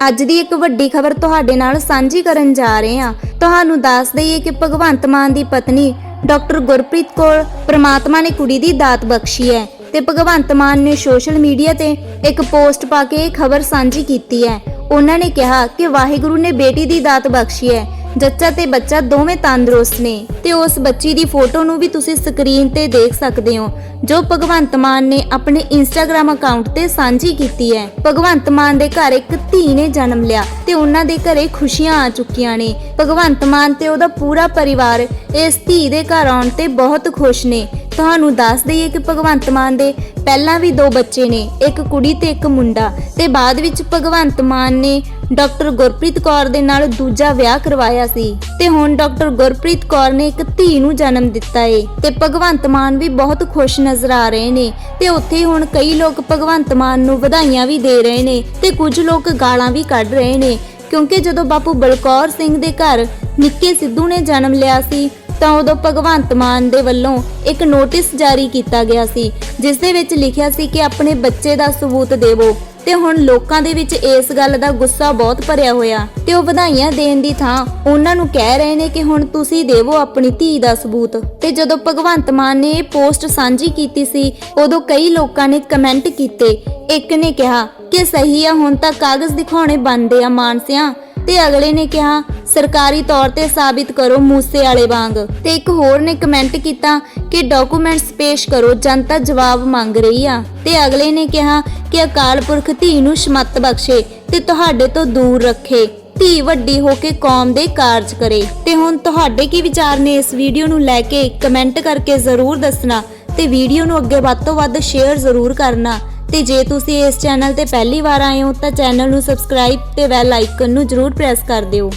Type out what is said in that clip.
ਅੱਜ ਦੀ ਇੱਕ ਵੱਡੀ ਖਬਰ ਤੁਹਾਡੇ ਨਾਲ ਸਾਂਝੀ ਕਰਨ ਜਾ ਰਹੇ ਹਾਂ। ਤੁਹਾਨੂੰ ਦੱਸ ਦਈਏ ਕਿ ਭਗਵੰਤ ਮਾਨ ਦੀ ਪਤਨੀ ਡਾਕਟਰ ਗੁਰਪ੍ਰੀਤ ਕੌਰ ਪ੍ਰਮਾਤਮਾ ਨੇ ਕੁੜੀ ਦੀ ਦਾਤ ਬਖਸ਼ੀ ਹੈ ਤੇ ਭਗਵੰਤ ਮਾਨ ਨੇ ਸੋਸ਼ਲ ਮੀਡੀਆ ਤੇ ਇੱਕ ਪੋਸਟ ਪਾ ਕੇ ਇਹ ਖਬਰ ਸਾਂਝੀ ਕੀਤੀ ਹੈ। ਉਹਨਾਂ ਨੇ ਕਿਹਾ ਕਿ ਵਾਹਿਗੁਰੂ ਨੇ ਬੇਟੀ ਦੀ ਦਾਤ ਬਖਸ਼ੀ ਹੈ ਜੱਚਾ ਤੇ ਬੱਚਾ ਦੋਵੇਂ ਤੰਦਰੁਸਤ ਨੇ ਤੇ ਉਸ ਬੱਚੀ ਦੀ ਫੋਟੋ ਨੂੰ ਵੀ ਤੁਸੀਂ ਸਕਰੀਨ ਤੇ ਦੇਖ ਸਕਦੇ ਹੋ, ਜੋ ਭਗਵੰਤ ਮਾਨ ਨੇ ਆਪਣੇ ਇੰਸਟਾਗ੍ਰam ਅਕਾਊਂਟ ਤੇ ਸਾਂਝੀ ਕੀਤੀ ਹੈ। ਭਗਵੰਤ ਮਾਨ ਦੇ ਘਰ ਇੱਕ ਧੀ ਨੇ ਜਨਮ ਲਿਆ ਤੇ ਉਹਨਾਂ ਦੇ ਘਰੇ ਖੁਸ਼ੀਆਂ ਆ ਚੁੱਕੀਆਂ ਨੇ। ਭਗਵੰਤ ਮਾਨ ਤੇ ਉਹਦਾ ਪੂਰਾ ਪਰਿਵਾਰ ਇਸ ਧੀ ਦੇ ਘਰ ਆਉਣ ਤੇ ਬਹੁਤ ਖੁਸ਼ ਨੇ। ਤੁਹਾਨੂੰ ਦੱਸ ਦਈਏ ਕਿ ਭਗਵੰਤ ਮਾਨ ਦੇ ਪਹਿਲਾਂ ਵੀ ਦੋ ਬੱਚੇ ਨੇ, ਇੱਕ ਕੁੜੀ ਤੇ ਇੱਕ ਮੁੰਡਾ ਤੇ ਬਾਅਦ ਵਿੱਚ ਭਗਵੰਤ ਮਾਨ ਨੇ ਡਾਕਟਰ ਗੁਰਪ੍ਰੀਤ ਕੌਰ ਦੇ ਨਾਲ ਦੂਜਾ ਵਿਆਹ ਕਰਵਾਇਆ ਸੀ ਤੇ ਹੁਣ ਡਾਕਟਰ ਗੁਰਪ੍ਰੀਤ ਕੌਰ ਨੇ ਇੱਕ ਧੀ ਨੂੰ ਜਨਮ ਦਿੱਤਾ ਏ ਤੇ ਭਗਵੰਤ ਮਾਨ ਵੀ ਬਹੁਤ ਖੁਸ਼ ਨਜ਼ਰ ਆ ਰਹੇ ਨੇ ਤੇ ਉੱਥੇ ਹੁਣ ਕਈ ਲੋਕ ਭਗਵੰਤ ਮਾਨ ਨੂੰ ਵਧਾਈਆਂ ਵੀ ਦੇ ਰਹੇ ਨੇ ਤੇ ਕੁਝ ਲੋਕ ਗਾਲਾਂ ਵੀ ਕੱਢ ਰਹੇ ਨੇ ਕਿਉਂਕਿ ਜਦੋਂ ਬਾਪੂ ਬਲਕੌਰ ਸਿੰਘ ਦੇ ਘਰ ਨਿੱਕੇ ਸਿੱਧੂ ਨੇ ਜਨਮ ਲਿਆ ਸੀ, ਤਾਂ ਉਦੋਂ ਭਗਵੰਤ ਮਾਨ ਦੇ ਵੱਲੋਂ ਇੱਕ ਨੋਟਿਸ ਜਾਰੀ ਕੀਤਾ ਗਿਆ ਸੀ, ਜਿਸ ਦੇ ਵਿੱਚ ਲਿਖਿਆ ਸੀ ਕਿ ਆਪਣੇ ਬੱਚੇ ਦਾ ਸਬੂਤ ਦੇਵੋ। ਤੇ ਹੁਣ ਲੋਕਾਂ ਦੇ ਵਿੱਚ ਇਸ ਗੱਲ ਦਾ ਗੁੱਸਾ ਬਹੁਤ ਭਰਿਆ ਹੋਇਆ। ਤੇ ਉਹ ਵਧਾਈਆਂ ਦੇਣ ਦੀ ਥਾਂ ਉਹਨਾਂ ਨੂੰ ਕਹਿ ਰਹੇ ਨੇ ਕਿ ਹੁਣ ਤੁਸੀਂ ਦੇਵੋ ਆਪਣੀ ਧੀ ਦਾ ਸਬੂਤ। ਤੇ ਜਦੋਂ ਭਗਵੰਤ ਮਾਨ ਨੇ ਇਹ ਪੋਸਟ ਸਾਂਝੀ ਕੀਤੀ ਸੀ, ਉਦੋਂ ਕਈ ਲੋਕਾਂ ਨੇ ਕਮੈਂਟ ਕੀਤੇ। ਇੱਕ ਨੇ ਕਿਹਾ ਕਿ ਸਹੀ ਆ, ਹੁਣ ਤਾਂ ਕਾਗਜ਼ ਦਿਖਾਉਣੇ ਬੰਦੇ ਆ ਮਾਨਸਿਆਂ। ਤੇ ਅਗਲੇ ਨੇ ਕਿਹਾ, ਸਰਕਾਰੀ ਤੌਰ ਤੇ ਸਾਬਿਤ ਕਰੋ ਮੂਸੇ ਵਾਲੇ ਵਾਂਗ। ਤੇ ਇੱਕ ਹੋਰ ਨੇ ਕਮੈਂਟ ਕੀਤਾ ਕਿ ਡਾਕੂਮੈਂਟਸ ਪੇਸ਼ ਕਰੋ, ਜਨਤਾ ਜਵਾਬ ਮੰਗ ਰਹੀ ਆ। ਤੇ ਅਗਲੇ ਨੇ ਕਿਹਾ ਕਿ ਅਕਾਲ ਪੁਰਖ ਧੀ ਨੂੰ ਸ਼ਮਤ ਬਖਸ਼ੇ ਤੇ ਤੁਹਾਡੇ ਤੋਂ ਦੂਰ ਰੱਖੇ। ਧੀ ਵੱਡੀ ਹੋ ਕੇ ਕੌਮ ਦੇ ਕਾਰਜ ਕਰੇ। ਤੇ ਹੁਣ ਤੁਹਾਡੇ ਕੀ ਵਿਚਾਰ ਨੇ? ਇਸ ਵੀਡੀਓ ਨੂੰ ਲੈ ਕੇ ਕਮੈਂਟ ਕਰਕੇ ਜ਼ਰੂਰ ਦੱਸਣਾ ਤੇ ਵੀਡੀਓ ਨੂੰ ਅੱਗੇ ਵੱਧ ਤੋਂ ਵੱਧ ਸ਼ੇਅਰ ਜ਼ਰੂਰ ਕਰਨਾ। ਤੇ ਜੇ ਤੁਸੀਂ ਇਸ ਚੈਨਲ ਤੇ ਪਹਿਲੀ ਵਾਰ ਆਏ ਹੋ ਤਾਂ ਚੈਨਲ ਨੂੰ ਸਬਸਕ੍ਰਾਈਬ ਤੇ ਬੈਲ ਆਈਕਨ ਨੂੰ ਜ਼ਰੂਰ ਪ੍ਰੈਸ ਕਰ ਦਿਓ।